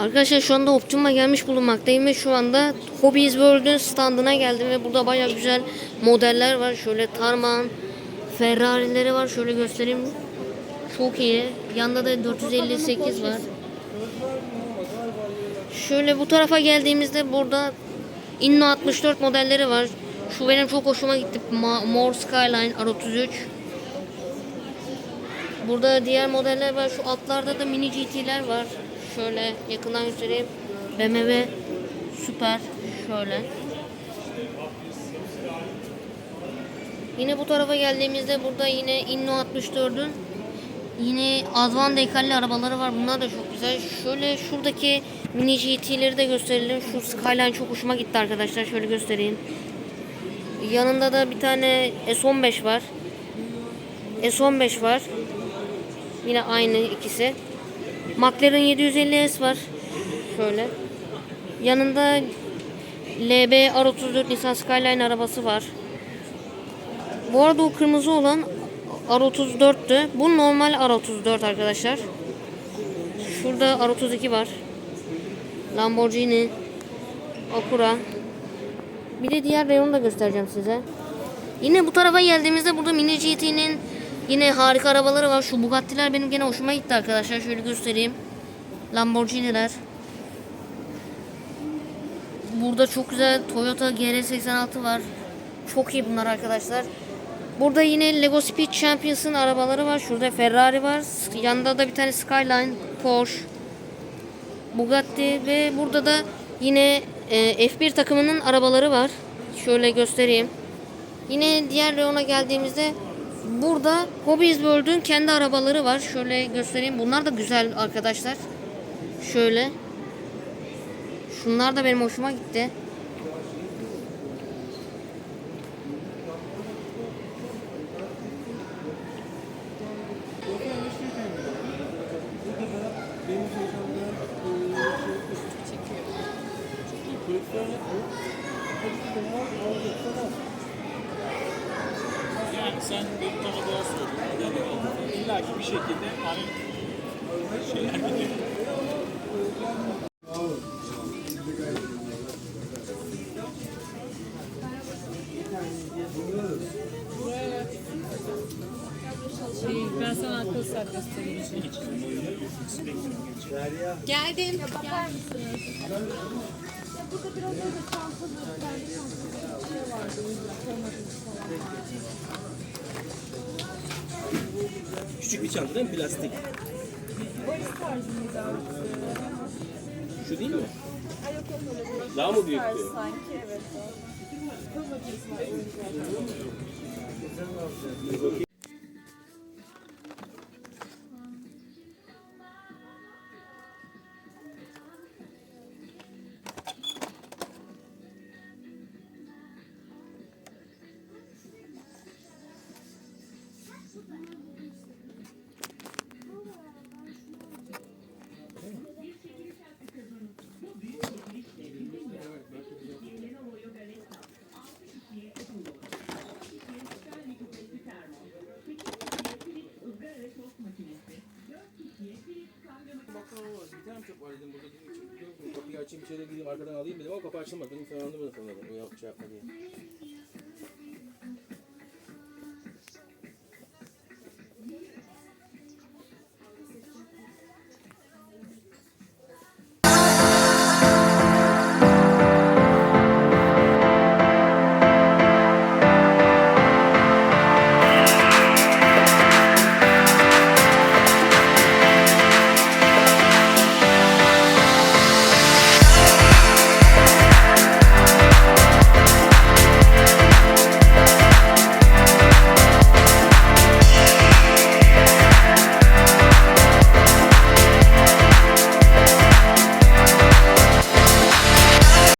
Arkadaşlar şu anda Optimum'a gelmiş bulunmaktayım ve şu anda Hobbies World'ün standına geldim ve burada baya güzel modeller var. Şöyle Tarman, Ferrari'leri var. Şöyle göstereyim. Çok iyi. Yanında da 458 var. Şöyle bu tarafa geldiğimizde burada Inno 64 modelleri var. Şu benim çok hoşuma gitti. Ma- Mor Skyline R33. Burada diğer modeller var. Şu altlarda da mini GT'ler var. Şöyle yakından göstereyim. BMW süper. Şöyle. Yine bu tarafa geldiğimizde burada yine Inno 64'ün yine Advan dekalli arabaları var. Bunlar da çok güzel. Şöyle şuradaki mini GT'leri de gösterelim. Şu Skyline çok hoşuma gitti arkadaşlar. Şöyle göstereyim. Yanında da bir tane S15 var. S15 var. Yine aynı ikisi. McLaren 750S var. Şöyle. Yanında LB R34 Nissan Skyline arabası var. Bu arada o kırmızı olan R34'tü. Bu normal R34 arkadaşlar. Şurada R32 var. Lamborghini, Acura. Bir de diğer reyonu da göstereceğim size. Yine bu tarafa geldiğimizde burada Mini GT'nin yine harika arabaları var. Şu Bugatti'ler benim gene hoşuma gitti arkadaşlar. Şöyle göstereyim. Lamborghini'ler. Burada çok güzel Toyota GR86 var. Çok iyi bunlar arkadaşlar. Burada yine Lego Speed Champions'ın arabaları var. Şurada Ferrari var. Yanında da bir tane Skyline, Porsche, Bugatti ve burada da yine e, F1 takımının arabaları var. Şöyle göstereyim. Yine diğer reyona geldiğimizde burada Hobbies World'ün kendi arabaları var. Şöyle göstereyim. Bunlar da güzel arkadaşlar. Şöyle. Şunlar da benim hoşuma gitti. Yani sen bir tane daha söylüyorsun. İlla ki bir şekilde hani şeyler gidiyor. Şey, ben sana akıl saat göstereyim. Geldim. Burada biraz öyle çantalı, kendi çantalı bir şey vardı. Koymadığımız falan. Küçük bir çanta değil mi? Plastik. Şu değil mi? Daha mı büyük diyor? sanki evet. Kapıyı açayım içeri gireyim arkadan alayım dedim ama kapı açılmadı. Benim anlamadım sanırım. O yap, yapma diye.